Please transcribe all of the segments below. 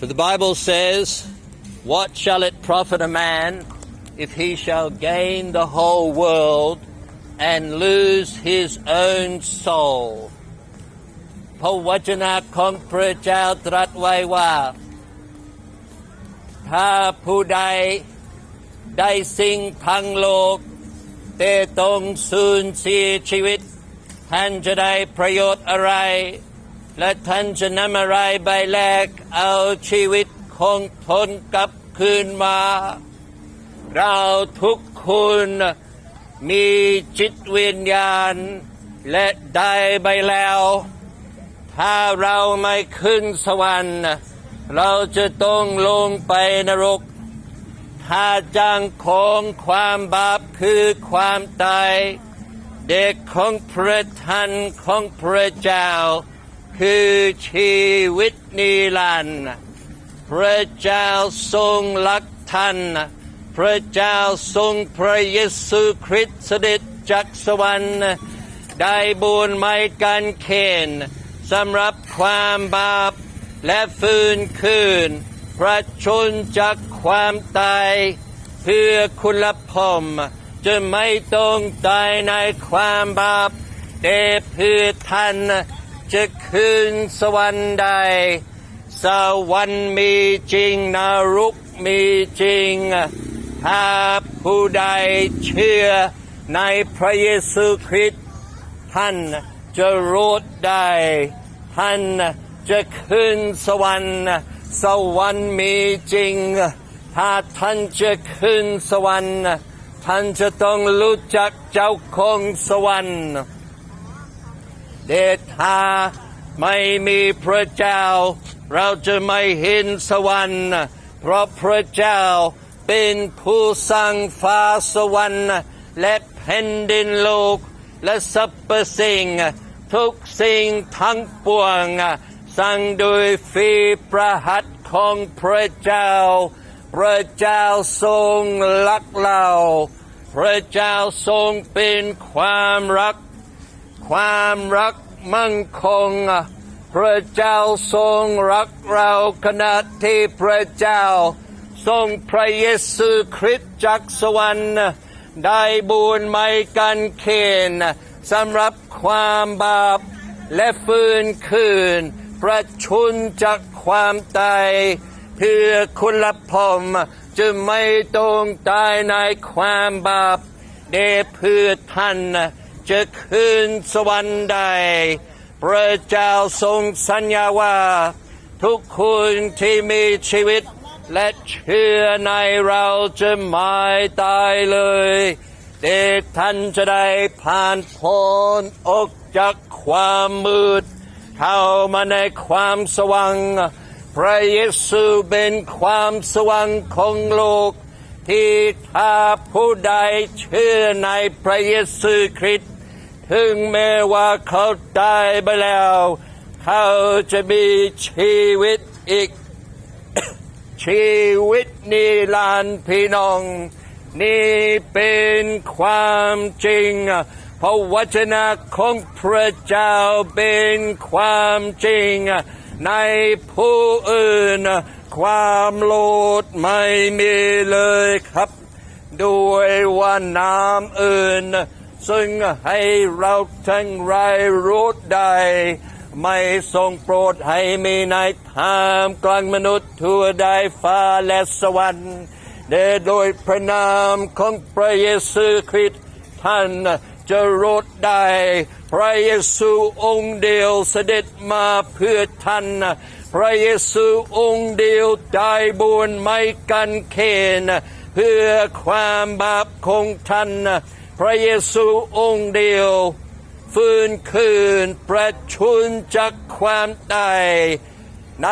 For the Bible says, What shall it profit a man if he shall gain the whole world and lose his own soul พระวจนะของพระเจ้าตรัสไว้ว่าถ้าผู้ใดได้สิ่งทั้งโลกแต่ต้องสูญเสียชีวิตท่านจะได้ประโยชน์อะไร และท่านจะนำอะไรใบแลกเอาชีวิตของทนกลับคืนมา เราทุกคนมีจิตวิญญาณ และได้ไปแล้ว ถ้าเราไม่ขึ้นสวรรค์ เราจะต้องลงไปนรกถ้าจังของความบาปคือความตาย เด็กของพระทันของพระเจ้า คือชีวิตนิรันดร์พระเจ้าทรงรักท่านพระเจ้าทรงพระเยซูคริสต์เสด็จจากสวรรค์ได้บุญไม่กันเขนสำหรับความบาปและฟื้นคืน พระชนจากความตาย เพื่อคุณพมจะไม่ต้องตายในความบาปแต่เพื่อท่าน จะคืนสวรรค์ได้สวรรค์มีจริงนรกมีจริงถ้าผู้ใดเชื่อในพระเยซูคริสต์ท่านจะรอดได้ ท่านจะขึ้นสวรรค์ สวรรค์มีจริง ถ้าท่านจะขึ้นสวรรค์ ท่านจะต้องรู้จักเจ้าของสวรรค์ เดชถ้าไม่มีพระเจ้า เราจะไม่เห็นสวรรค์ เพราะพระเจ้าเป็นผู้สร้างฟ้าสวรรค์ และแผ่นดินโลก และสรรพสิ่ง ทุกสิ่งทั้งปวง สร้างโดยฝีประหัตของพระเจ้า พระเจ้าทรงรักเรา พระเจ้าทรงเป็นความรัก ความรักมั่งคง พระเจ้าทรงรักเราขณะที่พระเจ้า ทรงพระเยซูคริสต์จากสวรรค์ได้บุญไม่กันเขนสำหรับความบาปและฟื้นคืนประชุนจากความตายเพื่อคุณลพมจะไม่ต้องตายในความบาปเดเพื่อท่าน จะขึ้นสวรรค์ได้พระเจ้าทรงสัญญาว่า ทุกคนที่มีชีวิต และเชื่อในเราจะไม่ตายเลยเด็กท่านจะได้ผ่านพ้นออกจากความมืด เข้ามาในความสว่างพระเยซูเป็นความสว่างของโลก ที่ถ้าผู้ใดเชื่อในพระเยซูคริสต ถึงแม้ว่าเขาตายไปแล้ว เขาจะมีชีวิตอีก ชีวิตนิรันดร์พี่น้อง นี่เป็นความจริงพระวจนะของพระเจ้าเป็นความจริง ในผู้อื่น ความโลดไม่มีเลยครับ ด้วยว่าน้ำอื่น ซึ่งให้เราทั้งรายรู้ได้ ไม่ทรงโปรดให้มีในทามกลางมนุษย์ทั่วได้ฟ้าและสวรรค์เดโดยพระนามของพระเยซูคริสต์ท่านจะรอดได้ พระเยซูองค์เดียวเสด็จมาเพื่อท่านพระเยซูองค์เดียวได้บุญไม่กันเคนเพื่อความบาปของท่าน พระเยซูองค์เดียว ฟื้นคืนประชุนจากความตายใน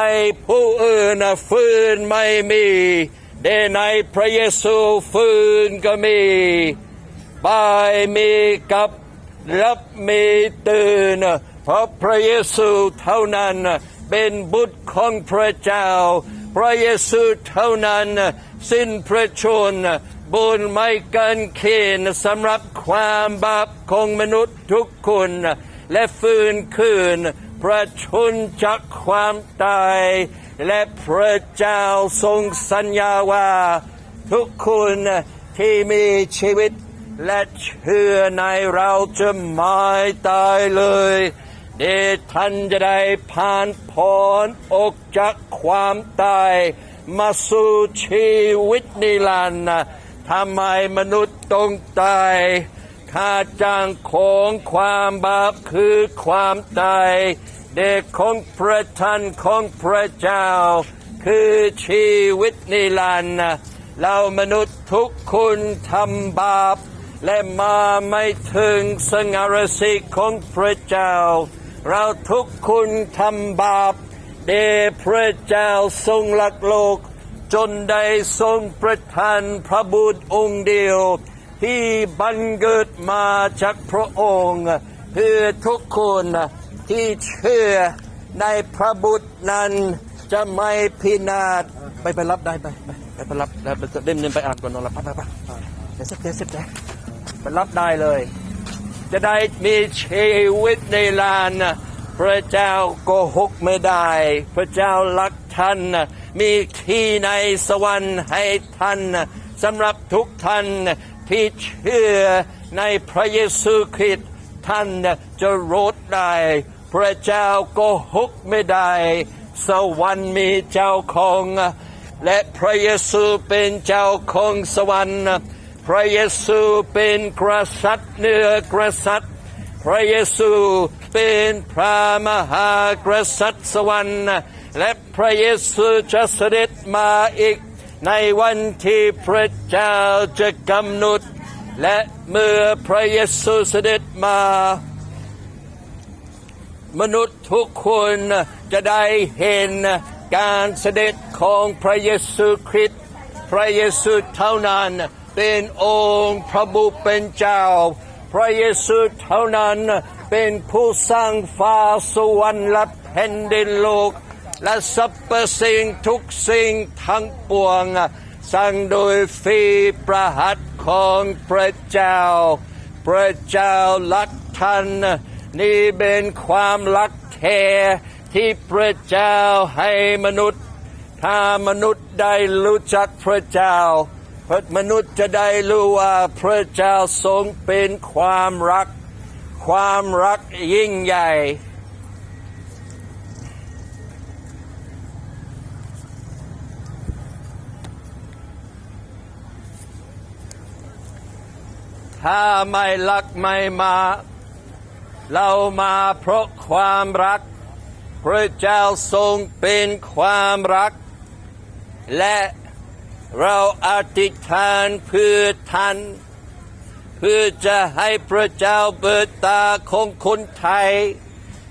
ผู้อื่นฟื้นไม่มีแต่ในพระเยซูฟื้นก็มีบายมีกับรับมีตื่นเพราะพระเยซูเท่านั้นเป็นบุตรของพระเจ้า พระเยซูเท่านั้นสิ้นพระชน บุญไม่กันเขนสำหรับความบาปของมนุษย์ทุกคน และฟื้นคืนประชุนจากความตาย และพระเจ้าทรงสัญญาว่า ทุกคนที่มีชีวิต และเชื่อในเราจะไม่ตายเลยเดท่านจะได้ผ่านพ้นออกจากความตาย มาสู่ชีวิตนิรันดร์ ทำไมมนุษย์ต้องตายค่าจ้างของความบาปคือความตาย เด็กของพระท่านของพระเจ้า คือชีวิตนิรันดร์เรามนุษย์ทุกคนทำบาป และมาไม่ถึงสงารสิกของพระเจ้า เราทุกคนทำบาปเดพระเจ้าทรงหลักโลก จนได้ทรงประทานพระบุตรองค์เดียว ที่บันเกิดมาจากพระองค์ เพื่อทุกคนที่เชื่อในพระบุตรนั้นจะไม่พินาศไปไปรับได้ไปไปไปไปรับแล้วเล่มนึงไปอ่านก่อนนอนหลับไปไปไปเดี๋ยวเสร็จเดี๋ยวเสร็จไปรับได้เลย จะได้มีชีวิตในลานพระเจ้าโกหกไม่ได้ พระเจ้ารัก ท่าน มีที่ในสวรรค์ให้ท่านสำหรับทุกท่านที่เชื่อในพระเยซูคริสต์ท่านจะรอดได้ พระเจ้าโกหกไม่ได้ สวรรค์มีเจ้าของ และพระเยซูเป็นเจ้าของสวรรค์พระเยซูเป็นกษัตริย์เหนือกษัตริย์ พระเยซูเป็นพระมหากษัตริย์สวรรค์และ พระเยซูจะเสด็จมาอีก ในวันที่พระเจ้าจะกำหนด และเมื่อพระเยซูเสด็จมา มนุษย์ทุกคนจะได้เห็นการเสด็จของพระเยซูคริสต์พระเยซูเท่านั้นเป็นองค์พระบุเป็นเจ้า พระเยซูเท่านั้นเป็นผู้สร้างฟ้าสวรรค์และแผ่นดินโลก และสรรพสิ่งทุกสิ่งทั้งปวง สร้างโดยฝีประหัตของพระเจ้า พระเจ้ารักท่านนี่เป็นความรักแท้ที่พระเจ้าให้มนุษย์ ถ้ามนุษย์ได้รู้จักพระเจ้า พระมนุษย์จะได้รู้ว่าพระเจ้าทรงเป็นความรัก ความรักยิ่งใหญ่ ถ้าไม่รักไม่มา เรามาเพราะความรัก พระเจ้าทรงเป็นความรัก และเราอธิษฐานเพื่อท่าน เพื่อจะให้พระเจ้าเปิดตาของคนไทย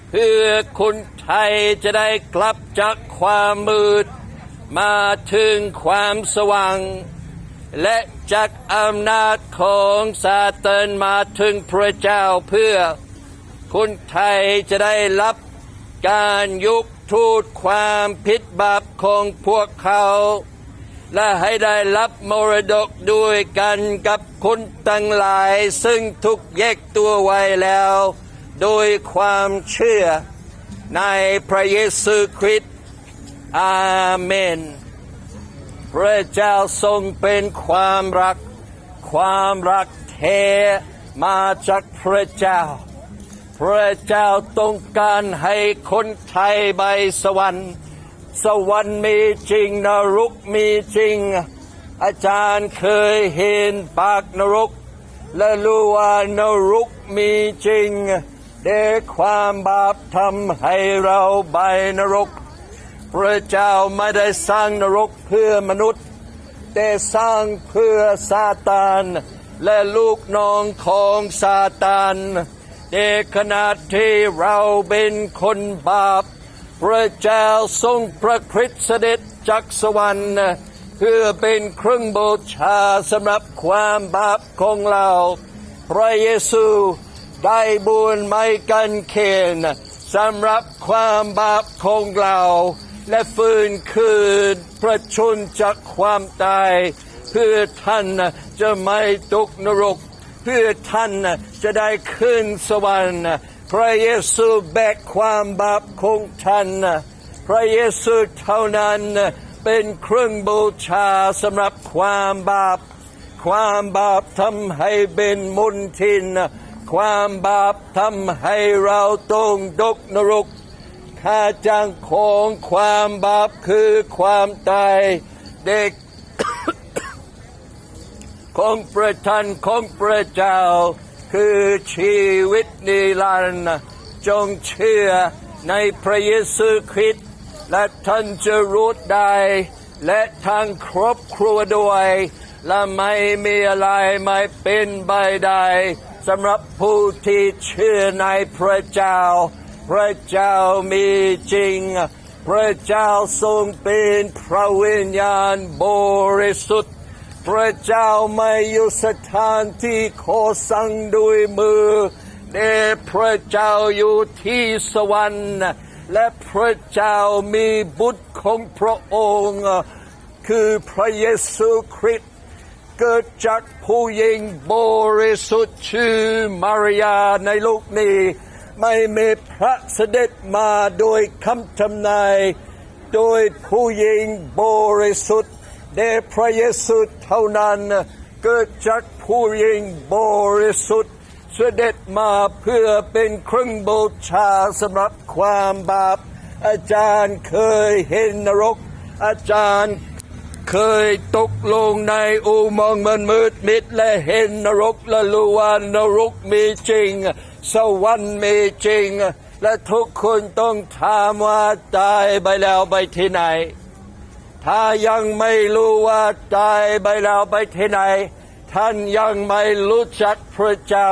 เพื่อคนไทยจะได้กลับจากความมืด มาถึงความสว่าง และจากอำนาจของซาตานมาถึงพระเจ้าเพื่อ คนไทยจะได้รับการยุบทูตความผิดบาปของพวกเขา และให้ได้รับมรดกด้วยกันกับคนตั้งหลาย ซึ่งถูกแยกตัวไว้แล้ว โดยความเชื่อในพระเยซูคริสต์อาเมน พระเจ้าทรงเป็นความรัก ความรักแท้มาจากพระเจ้า พระเจ้าต้องการให้คนไทยไปสวรรค์ สวรรค์มีจริงนรกมีจริง อาจารย์เคยเห็นปากนรก และรู้ว่านรกมีจริงเด็กความบาปทำให้เราไปนรก พระเจ้าไม่ได้สร้างนรกเพื่อมนุษย์ แต่สร้างเพื่อซาตานและลูกน้องของซาตานในขณะที่เราเป็นคนบาป พระเจ้าทรงพระคริสต์เสด็จจากสวรรค์เพื่อเป็นเครื่องบูชาสำหรับความบาปของเรา พระเยซูได้บุญไม่กันเคนสำหรับความบาปของเรา และฟื้นคืนพระชนจากความตาย เพื่อท่านจะไม่ตกนรก เพื่อท่านจะได้ขึ้นสวรรค์ พระเยซูแบกความบาปของท่าน พระเยซูเท่านั้นเป็นเครื่องบูชาสำหรับความบาป ความบาปทำให้เป็นมนทิน ความบาปทำให้เราต้องดกนรก ค่าจ้างของความบาปคือความตายเด็กของประทานของพระเจ้า คือชีวิตนิรันดร์จงเชื่อในพระเยซูคริสต์และท่านจะรู้ได้ และทางครอบครัวด้วย และไม่มีอะไรไม่เป็นไปได้สำหรับผู้ที่เชื่อในพระเจ้า พระเจ้ามีจริง พระเจ้าทรงเป็นพระวิญญาณบริสุทธิ์ พระเจ้าไม่อยู่สถานที่ขอสั่งด้วยมือแต่พระเจ้าอยู่ที่สวรรค์ และพระเจ้ามีบุตรของพระองค์ คือพระเยซูคริสต์เกิดจากผู้หญิงบริสุทธิ์ชื่อมาริยาในโลกนี้ ไม่มีพระเสด็จมาโดยคำทำนาย โดยผู้หญิงบริสุทธิ์เดพระเยซูเท่านั้นเกิดจากผู้หญิงบริสุทธิ์เสด็จมาเพื่อเป็นเครื่องบูชาสำหรับความบาป อาจารย์เคยเห็นนรก อาจารย์ เคยตกลงในอุโมงค์มันมืดมิดและเห็นนรกและรู้ว่านรกมีจริง สวรรค์มีจริง และทุกคนต้องถามว่าตายไปแล้วไปที่ไหน ถ้ายังไม่รู้ว่าตายไปแล้วไปที่ไหน ท่านยังไม่รู้จักพระเจ้า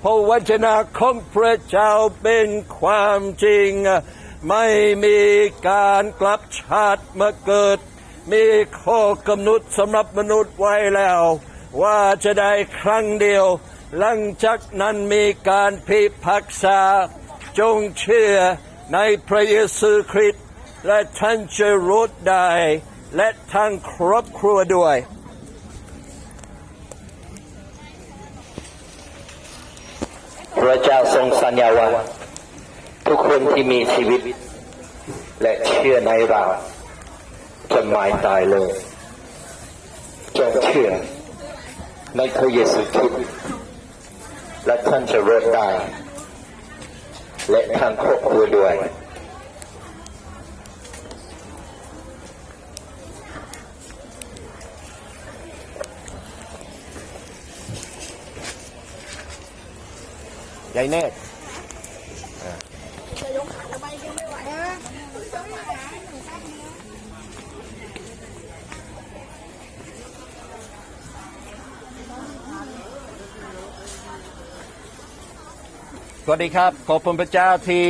เพราะวจนะของพระเจ้าเป็นความจริง ไม่มีการกลับชาติมาเกิด มีข้อกำหนดสำหรับมนุษย์ไว้แล้ว ว่าจะได้ครั้งเดียว หลังจากนั้นมีการพิพากษา จงเชื่อในพระเยซูคริสต์และท่านจะรู้ได้ และทางครอบครัวด้วยพระเจ้าทรงสัญญาว่า ทุกคนที่มีชีวิต และเชื่อในเรา จะไม่ตายเลยจงเชื่อในพระเยซูคริสต์และท่านจะรอดได้ และทางครอบครัวด้วยยายเนตร จะยกขาทำไมยังไม่ไหวฮะ สวัสดีครับ ขอบคุณพระเจ้าที่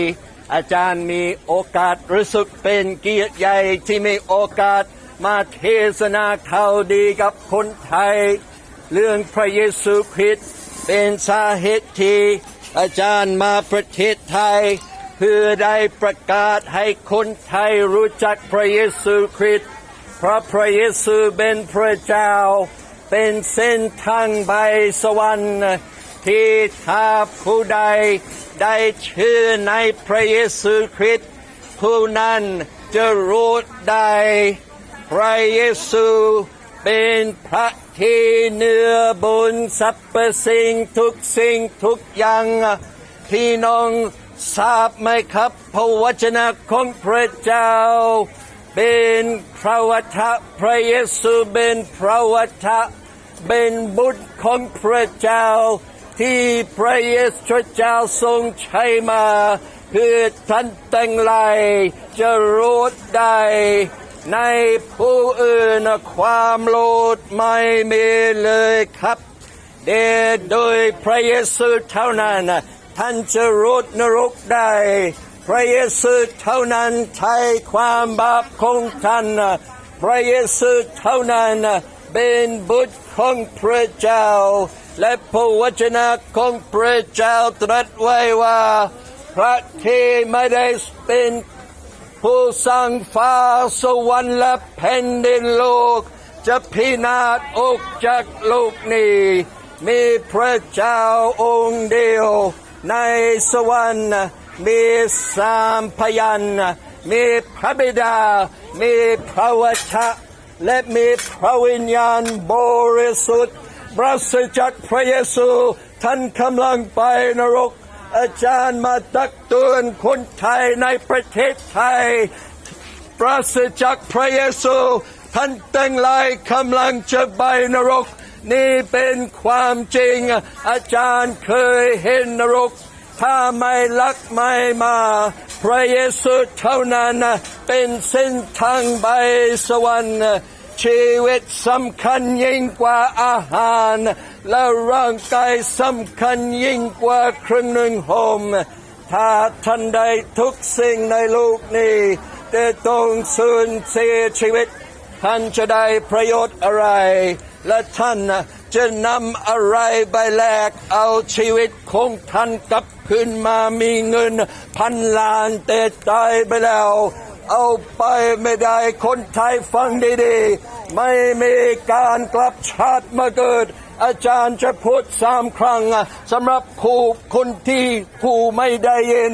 อาจารย์มีโอกาสรู้สึกเป็นเกียรติใหญ่ที่มีโอกาสมาเทศนาข่าวดีกับคนไทย เรื่องพระเยซูคริสต์เป็นสาเหตุที่อาจารย์มาประเทศไทย เพื่อได้ประกาศให้คนไทยรู้จักพระเยซูคริสต์เพราะพระเยซูเป็นพระเจ้า เป็นเส้นทางไปสวรรค์ ที่ถ้าผู้ใดได้เชื่อในพระเยซูคริสต์ผู้นั้นจะรู้ได้พระเยซูเป็นพระที่เหนือบนสรรพสิ่งทุกสิ่งทุกอย่างพี่น้องทราบไหมครับพระวจนะของพระเจ้า เป็นพระวจนะพระเยซูเป็นพระวจนะเป็นบุตรของพระเจ้า ที่พระเยซูเจ้าทรงใช้มาเพื่อท่านแต่งไลจะรู้ได้ในผู้อื่นความโลดไม่มีเลยครับเดโดยพระเยซูเท่านั้นท่านจะรู้นรกได้ พระเยซูเท่านั้นไถ่ความบาปของท่านพระเยซูเท่านั้นเป็นบุตรของพระเจ้า และพระวจนะของพระเจ้าตรัสไว้ว่า พระที่ไม่ได้เป็นผู้สร้างฟ้าสวรรค์และแผ่นดินโลก จะพินาศอกจากโลกนี้ มีพระเจ้าองค์เดียว ในสวรรค์มีสามพยันมีพระบิดา มีพระวจนะและมีพระวิญญาณบริสุทธิ์ ปราศจากพระเยซู ท่านกำลังไปนรก อาจารย์มาตักเตือนคนไทยในประเทศไทย ปราศจากพระเยซู ท่านแต่งลายกำลังจะไปนรก นี่เป็นความจริง อาจารย์เคยเห็นนรก ถ้าไม่ลักไม่มา พระเยซูเท่านั้นเป็นเส้นทางไปสวรรค์ ชีวิตสำคัญยิ่งกว่าอาหาร และร่างกายสำคัญยิ่งกว่าเครื่องหนึ่งห่มถ้าท่านใดทุกสิ่งในโลกนี้จะต้องสูญเสียชีวิต ท่านจะได้ประโยชน์อะไร และท่านจะนำอะไรไปแลกเอาชีวิตของท่านกลับคืนมามีเงินพันล้านแต่ตายไปแล้ว เอาไปไม่ได้คนไทยฟังดีๆ ไม่มีการกลับชาติมาเกิด อาจารย์จะพูดสามครั้งสำหรับครูคนที่ครูไม่ได้ยิน